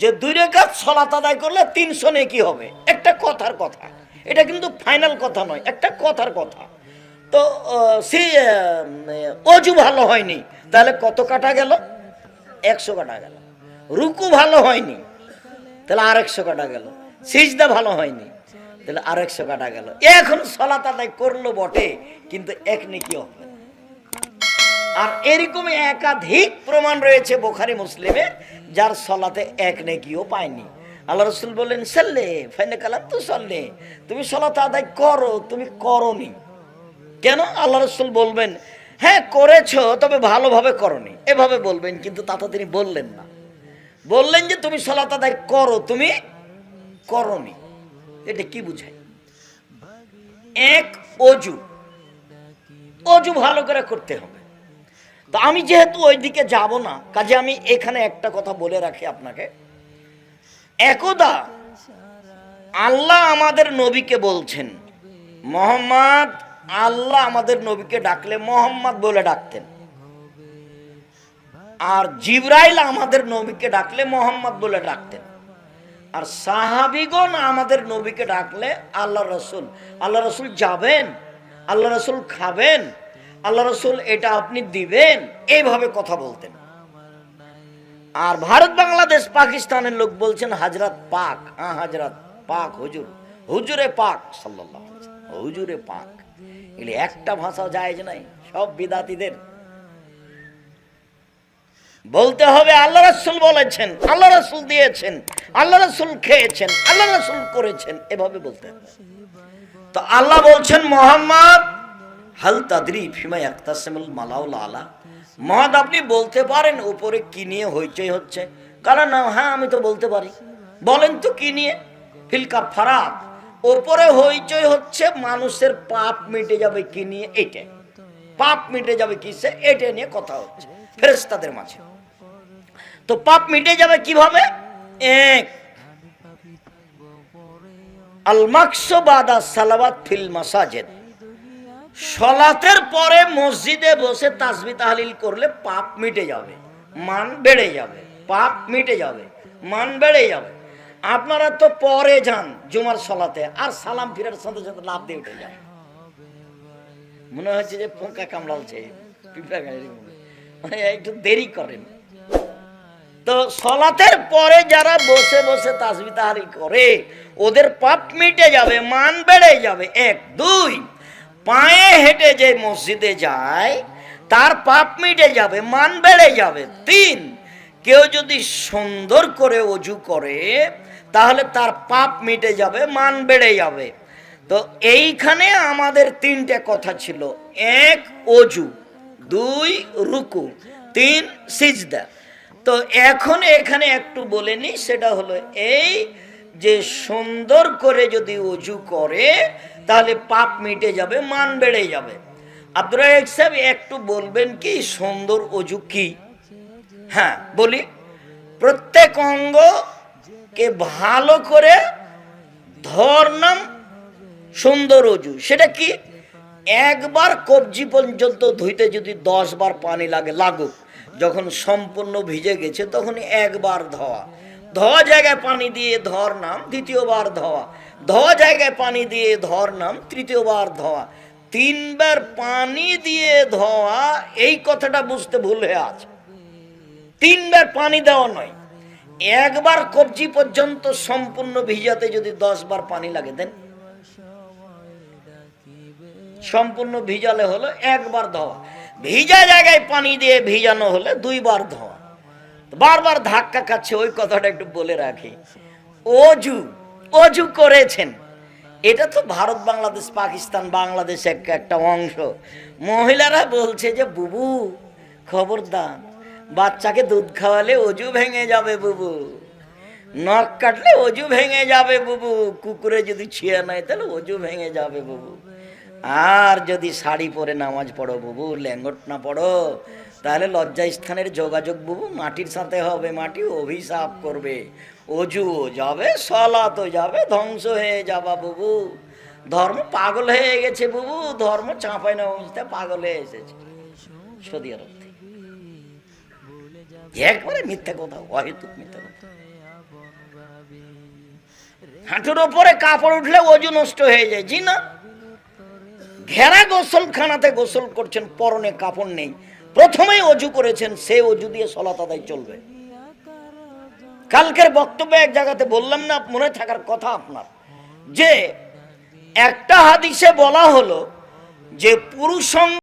যে দুই রেখাত সলাত আদায় করলে তিনশো নেকি হবে। একটা কথার কথা। এটা কিন্তু ফাইনাল কথা নয়, একটা কথার কথা। তো সে অজু ভালো হয়নি, তাহলে কত কাটা গেল? একশো কাটা গেল। রুকু ভালো হয়নি, তাহলে আর একশো কাটা গেল। সিজদা ভালো হয়নি, তাহলে আর একশো কাটা গেল। এখন সলাত আদায় করল বটে, কিন্তু এক নেকি হবে। আর এরকমই একাধিক প্রমাণ রয়েছে বোখারি মুসলিমে। যার সলাতে এক নেকিও পায়নি। আল্লাহ রসুল বললেন, সাল্লে ফাইনে কালাম তো সল্লে। তুমি সলাত আদায় করো, তুমি করনি। কেন? আল্লাহ রসুল বলবেন হ্যাঁ করেছ, তবে ভালোভাবে করনি। এভাবে বলবেন, কিন্তু তা তো তিনি বললেন না। বললেন যে, তুমি সলাত আদায় করো, তুমি করনি। এটা কি বুঝায়? এক, অজু। অজু ভালো করে করতে হবে। তো আমি যেহেতু ওইদিকে যাব না, কাজে আমি এখানে একটা কথা বলে রাখি আপনাকে। একদা আল্লাহ আমাদের নবীকে বলছেন, মোহাম্মদ, আল্লাহ আমাদের নবীকে ডাকলে মোহাম্মদ বলে ডাকতেন। আর জিব্রাইল আমাদের নবীকে ডাকলে মোহাম্মদ বলে ডাকতেন। আর সাহাবিগণ আমাদের নবীকে ডাকলে আল্লাহ রসুল। আল্লাহ রসুল যাবেন আল্লাহ রসুল খাবেন। আল্লাহ রসুল, এটা আপনি দিবেন? এইভাবে কথা বলতেন। আর ভারত, বাংলাদেশ, পাকিস্তানের লোক বলছেন, হাজরাত পাক। হ্যাঁ হাজরাত পাক, হুজুর। হুজুরে পাক সাল্লাহ হুজুরে পাক। এগুলি একটা ভাষা যায় নাই, সব বিদাতিদের। বলতে হবে, আল্লাহ রসুল বলেছেন, আল্লাহ রসুল দিয়েছেন, আল্লাহ রসুল খেয়েছেন, আল্লাহ রসুল করেছেন, এভাবে বলতে তো আল্লাহ বলছেন, মোহাম্মদ হাল তাদরি ফিমা একতাসেমুল মালাউল আলা। মহাদ আপনি বলতে পারেন, উপরে কি নিয়ে হইচই হচ্ছে? কারণ না হ্যাঁ আমি তো বলতে পারি। বলেন তো কি নিয়ে? ফিলকা ফারাক ওপরে হইচই হচ্ছে মানুষের পাপ মিটে যাবে কি নিয়ে? এটা পাপ মিটে যাবে কিসে এটা নিয়ে কথা হচ্ছে ফেরেস্তাদের মাঝে। তো পাপ মিটে যাবে কীভাবে? এক, আল মাকসবাদা সালাবাত ফিল মাসাজেদ। সলাতের পরে মসজিদে বসে তাসবি তাহলিল করলে পাপ মিটে যাবে, মান বেড়ে যাবে, পাপ মিটে যাবে, মান বেড়ে যাবে। আপনারা তো পরে যান জুমার সলাতে, আর সালাম ফিরার সাথে সাথে লাভ দিয়ে উঠে যান। মনে হচ্ছে যে পোকা কামড়ালছে মানে একটু দেরি করেন। তো সলাতের পরে যারা বসে বসে তাসবি তাহারি করে, ওদের পাপ মিটে যাবে, মান বেড়ে যাবে। এক, দুই পায়ে হেঁটে যে মসজিদে যায়, তার পাপ মিটে যাবে, মান বেড়ে যাবে। তিন, কেউ যদি সুন্দর করে অজু করে, তাহলে তার পাপ মিটে যাবে, মান বেড়ে যাবে। তো এইখানে আমাদের তিনটে কথা ছিল। এক, অজু, দুই, রুকু, তিন, সিজদা। তো এখন এখানে একটু বলে নি সেটা হলো এই যে সুন্দর করে যদি অজু করে তাহলে পাপ মিটে যাবে, মান বেড়ে যাবে। আব্দুল সাহেব একটু বলবেন কি, সুন্দর অজু কি? হ্যাঁ বলি। প্রত্যেক অঙ্গকে ভালো করে ধর্নাম সুন্দর অজু। সেটা কি? একবার কবজি পর্যন্ত ধুইতে যদি দশ বার পানি লাগে, লাগুক। যখন সম্পূর্ণ ভিজে গেছে তখন একবার ধোয়া। ধোয়া জায়গায় পানি দিয়ে ধর নাম দ্বিতীয়বার ধোয়া। ধোয়া জায়গায় পানি দিয়ে ধর নাম তৃতীয়বার ধোয়া। তিনবার পানি দিয়ে ধোয়া, এই কথাটা বুঝতে ভুল হয়ে আছে। তিনবার পানি দেওয়া নয়। একবার কবজি পর্যন্ত সম্পূর্ণ ভিজাতে যদি দশ বার পানি লাগে, দেন। সম্পূর্ণ ভিজালে হলো একবার ধোয়া। ভিজা জায়গায় পানি দিয়ে ভিজানো হলে দুইবার ধোয়া। বারবার ধাক্কা খাচ্ছে, ওই কথাটা একটু বলে রাখি। অজু। অজু করেছেন। এটা তো ভারত, বাংলাদেশ, পাকিস্তান, বাংলাদেশ এক- একটা অংশ। মহিলারা বলছে যে, বুবু, খবরদার, বাচ্চাকে দুধ খাওয়ালে অজু ভেঙে যাবে বুবু। নখ কাটলে অজু ভেঙে যাবে বুবু। কুকুরে যদি ছিঁড়ে নেয়, তাহলে অজু ভেঙে যাবে বুবু। আর যদি শাড়ি পরে নামাজ পড়ো বুবু ল্যাঙ্গট না পড়ো তাহলে লজ্জা স্থানের যোগাযোগ বুবু, মাটির সাথে হবে, মাটি অভিশাপ করবে। অজুও যাবে, সলাতো যাবে, ধ্বংস হয়ে যাবা বুবু। ধর্ম পাগল হয়ে গেছে বুবু, ধর্ম চাঁপাই না পাগল হয়ে এসেছে। সৌদি আরব একবারে মিথ্যা কথা, অহেতুক মিথ্যা কথা। হাঁটুর ওপরে কাপড় উঠলে ওজন নষ্ট হয়ে যায়, জি না? ঘেরা গোসলখানাতে গোসল করছেন, পরনে কাপড় নেই। প্রথমেই অজু করেছেন, সে অজু দিয়ে সলাত আদায় চলবে। কালকের বক্তব্যে এক জায়গাতে বললাম না, মনে থাকার কথা আপনার। যে একটা হাদিসে বলা হলো যে পুরুষ